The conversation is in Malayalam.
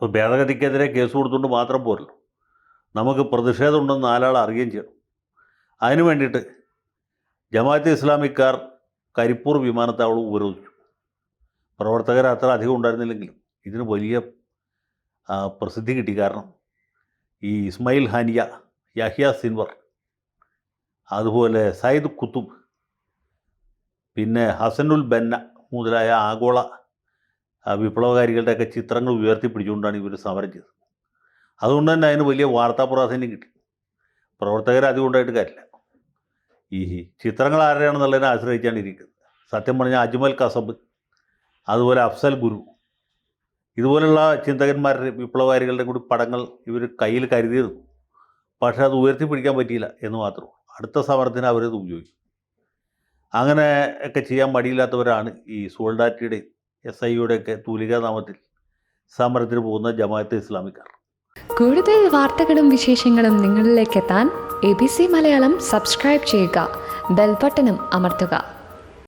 അപ്പോൾ ഭേദഗതിക്കെതിരെ കേസ് കൊടുത്തുകൊണ്ട് മാത്രം പോരല്ലോ. നമുക്ക് പ്രതിഷേധമുണ്ടെന്ന് നാലാൾ അറിയുകയും ചെയ്യണം. അതിനു വേണ്ടിയിട്ട് ജമാഅത്ത് ഇസ്ലാമിക്കാർ കരിപ്പൂർ വിമാനത്താവളം ഉപരോധിച്ചു. പ്രവർത്തകർ അത്ര അധികം ഉണ്ടായിരുന്നില്ലെങ്കിലും ഇതിന് വലിയ പ്രസിദ്ധി കിട്ടി. കാരണം ഈ ഇസ്മായിൽ ഹാനിയ യഹിയ സിൻവർ അതുപോലെ സയ്യിദ് കുത്തുബ് പിന്നെ ഹസനുൽ ബന്ന മുതലായ ആഗോള വിപ്ലവകാരികളുടെയൊക്കെ ചിത്രങ്ങൾ ഉയർത്തിപ്പിടിച്ചുകൊണ്ടാണ് ഇവർ സമരം ചെയ്തത്. അതുകൊണ്ട് തന്നെ അതിന് വലിയ വാർത്താ പ്രാധാന്യം കിട്ടി. പ്രവർത്തകർ അതുകൊണ്ടായിട്ട് കാര്യമില്ല. ഈ ചിത്രങ്ങൾ ആരുടെയാണെന്നുള്ളതിനെ ആശ്രയിച്ചാണ് ഇരിക്കുന്നത്. സത്യം പറഞ്ഞാൽ അജ്മൽ കസബ് അതുപോലെ അഫ്സൽ ഗുരു ഇതുപോലുള്ള ചിന്തകന്മാരുടെ വിപ്ലവകാരികളുടെ കൂടി പടങ്ങൾ ഇവർ കയ്യിൽ കരുതിയിരുന്നു പക്ഷേ അത് ഉയർത്തിപ്പിടിക്കാൻ പറ്റിയില്ല എന്ന് മാത്രം അടുത്ത സമരത്തിന് അവരത് ഉപയോഗിച്ചു അങ്ങനെ ഒക്കെ ചെയ്യാൻ മടിയില്ലാത്തവരാണ് ഈ സോൾഡാറ്റിയുടെയും എസ് ഐയുടെയൊക്കെ തൂലികാ നാമത്തിൽ സമരത്തിന് പോകുന്ന ജമാഅത്ത് ഇസ്ലാമിക്കാർ. കൂടുതൽ വാർത്തകളും വിശേഷങ്ങളും നിങ്ങളിലേക്ക് എത്താൻ A B C Malayalam subscribe ചെയ്യുക ബെൽബട്ടനും അമർത്തുക.